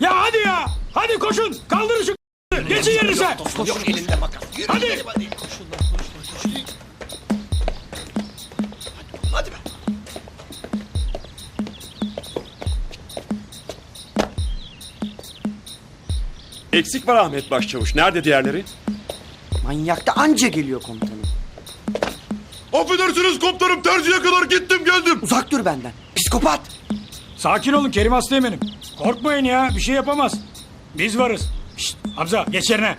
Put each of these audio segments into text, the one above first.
Ya hadi ya. Hadi koşun. Kaldırın şu Geçin yerinize. Yok elinde makas. Yürü Hadi. gidelim hadi. Hadi be. Eksik var Ahmet Başçavuş. Nerede diğerleri? Manyakta anca geliyor komutanım. Affedersiniz komutanım terziye kadar gittim geldim. Uzak dur benden. Psikopat. Sakin olun Kerim Aslı'yım Korkmayın ya. Bir şey yapamaz. Biz varız. Şşt, Hamza geç yerine.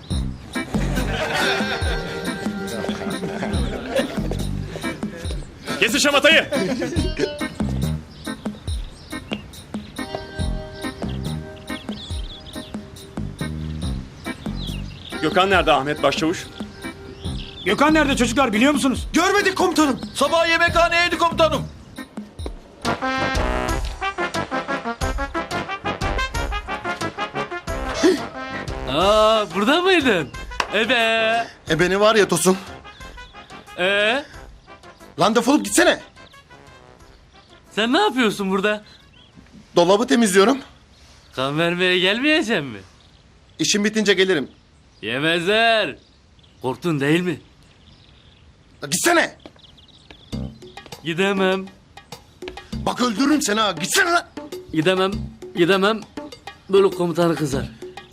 Kesin şamatayı. Gökhan nerede Ahmet Başçavuş? Gökhan nerede çocuklar biliyor musunuz? Görmedik komutanım. Sabah yemekhaneydi komutanım. Aa burada mıydın? Ebe. E beni var ya Tosun. Ee, Lan defolup gitsene. sen ne yapıyorsun burada? Dolabı temizliyorum. Kan vermeye gelmeyecek mi? İşim bitince gelirim. Yemezler. Korktun değil mi? Ya Gitsene. Gidemem. Bak öldürürüm seni ha. Gitsene lan. Gidemem. Gidemem. Bölük komutanı kızar.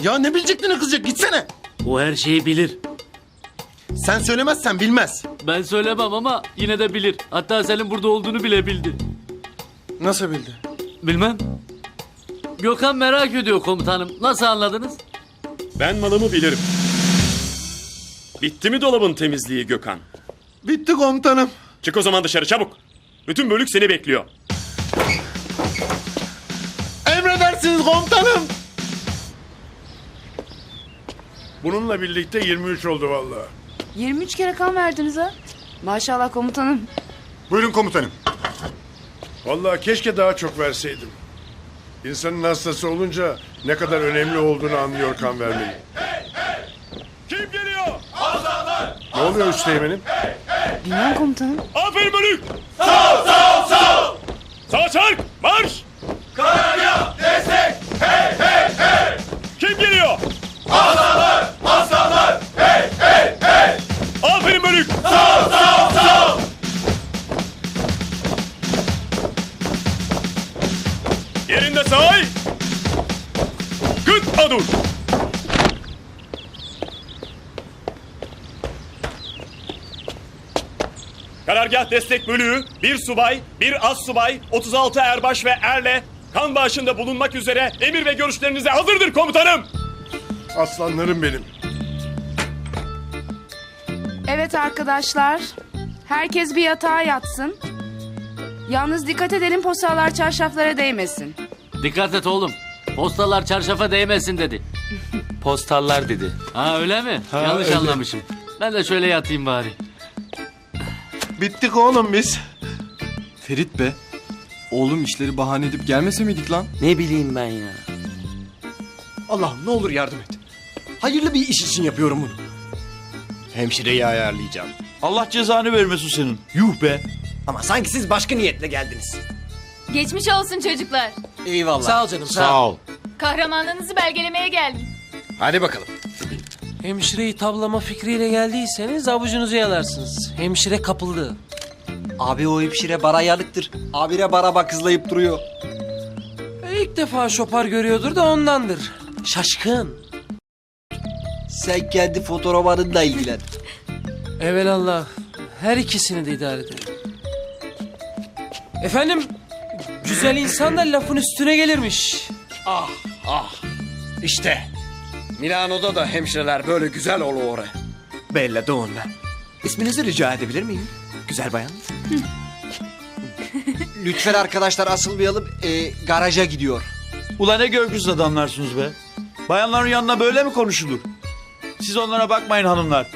Ya ne bilecektin ne kızacak gitsene. O her şeyi bilir. Sen söylemezsen bilmez. Ben söylemem ama yine de bilir. Hatta senin burada olduğunu bile bildi. Nasıl bildi? Bilmem. Gökhan merak ediyor komutanım. Nasıl anladınız? Ben malımı bilirim. Bitti mi dolabın temizliği Gökhan? Bitti komutanım. Çık o zaman dışarı çabuk. Bütün bölük seni bekliyor. Emredersiniz komutanım. Bununla birlikte 23 oldu vallahi. 23 kere kan verdiniz ha. Maşallah komutanım. Buyurun komutanım. Vallahi keşke daha çok verseydim. İnsanın hastası olunca ne kadar önemli olduğunu anlıyor kan vermenin. Kim geliyor? Ne oluyor üsteğmenim? Bilmem komutanım. Aferin bölük. Sağ sağ sağ. Sağ çark marş. Yerinde say. Gıt adur. Karargah destek bölüğü bir subay, bir az subay, 36 erbaş ve erle kan bağışında bulunmak üzere emir ve görüşlerinize hazırdır komutanım. Aslanlarım benim. Evet arkadaşlar. Herkes bir yatağa yatsın. Yalnız dikkat edelim postalar çarşaflara değmesin. Dikkat et oğlum. Postalar çarşafa değmesin dedi. Postallar dedi. Ha öyle mi? Yanlış anlamışım. Ben de şöyle yatayım bari. Bittik oğlum biz. Ferit be. Oğlum işleri bahane edip gelmese miydik lan? Ne bileyim ben ya. Allah'ım ne olur yardım et. Hayırlı bir iş için yapıyorum bunu. Hemşireyi ayarlayacağım. Allah cezanı vermesin senin. Yuh be. Ama sanki siz başka niyetle geldiniz. Geçmiş olsun çocuklar. Eyvallah. Sağ ol canım Sağ ol. Kahramanlığınızı belgelemeye geldim. Hadi bakalım. Hemşireyi tavlama fikriyle geldiyseniz avucunuzu yalarsınız. Hemşire kapıldı. Abi o hemşire bara yanıktır. Abire bara bakızlayıp duruyor. E, İlk defa şopar görüyordur da ondandır. Şaşkın. Sen kendi fotoğraflarınla ilgilen. Evelallah. Her ikisini de idare edelim. Efendim, güzel insan da lafın üstüne gelirmiş. İşte. Milano'da da hemşireler böyle güzel oluyor. Bella Donna. İsminizi rica edebilir miyim? Güzel bayan. Lütfen arkadaşlar asılmayalım. Ee, garaja gidiyor. Ulan ne görgüsüz adamlarsınız be. Bayanların yanına böyle mi konuşulur? Siz onlara bakmayın hanımlar.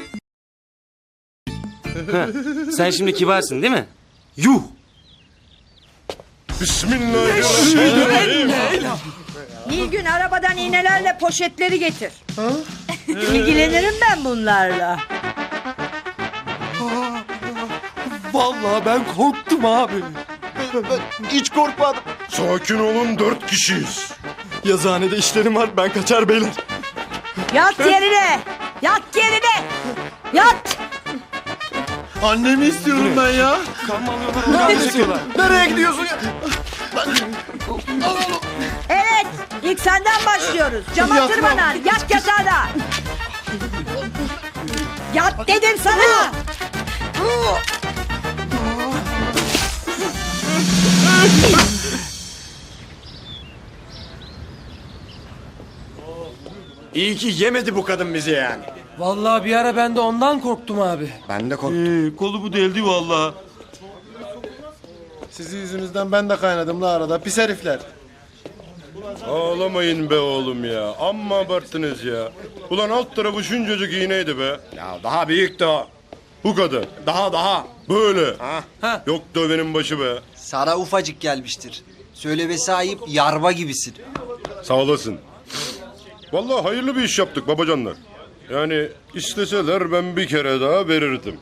Sen şimdi kibarsın değil mi? Yuh. Bismillahirrahmanirrahim. Nilgün arabadan iğnelerle poşetleri getir. İlgilenirim ben bunlarla. Vallahi ben korktum abi. Hiç korkmadım. Sakin olun dört kişiyiz. Yazıhanede işlerim var ben kaçar beyler. Yat yerine. Yat yerine. Yat. Annemi istiyorum ben ya. Nereye gidiyorsun ya? Evet. ilk senden başlıyoruz. Cama tırmanan. Yat yatağına. Yat dedim sana. İyi ki yemedi bu kadın bizi yani. Vallahi bir ara ben de ondan korktum abi. Ben de korktum. Ee, kolu bu deldi valla. Sizin yüzünüzden ben de kaynadım la arada pis herifler. Ağlamayın be oğlum ya. Amma abarttınız ya. Ulan alt tarafı şuncacık iğneydi be. Ya daha büyüktü o. Bu kadar. Daha daha. Böyle. Ha. Yok dövenin başı be. Sana ufacık gelmiştir. Söyleme sahip yarba gibisin. Sağ olasın. Vallahi hayırlı bir iş yaptık babacanlar. Yani isteseler ben bir kere daha verirdim.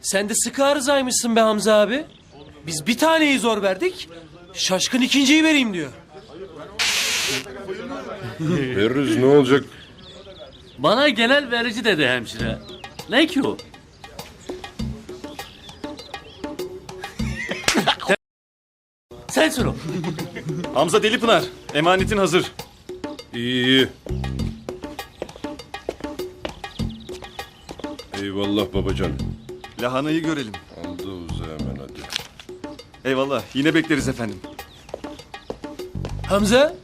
Sen de sıkı arızaymışsın be Hamza abi. Biz bir taneyi zor verdik. Şaşkın ikinciyi vereyim diyor. Veririz ne olacak? Bana genel verici dedi hemşire. Ne ki o? Sensin o. Hamza Delipınar. Emanetin hazır. İyi iyi. Eyvallah babacan. Lahanayı görelim. Aldı uza hemen hadi. Eyvallah. Yine bekleriz efendim. Hamza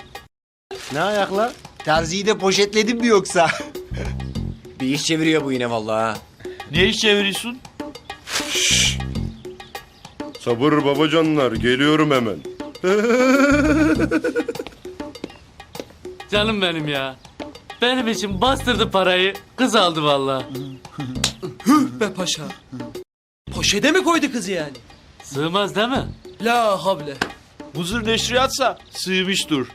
Ne ayakla? Terziyi de poşetledin mi yoksa? Bir iş çeviriyor bu yine vallahi. Ne iş çeviriyorsun? Sabır babacanlar geliyorum hemen. Canım benim ya. Benim için bastırdı parayı. Kız aldı vallahi. be paşa. Poşete mi koydu kızı yani? Sığmaz değil mi? La havle. Muzır neşriyatsa sığmıştır.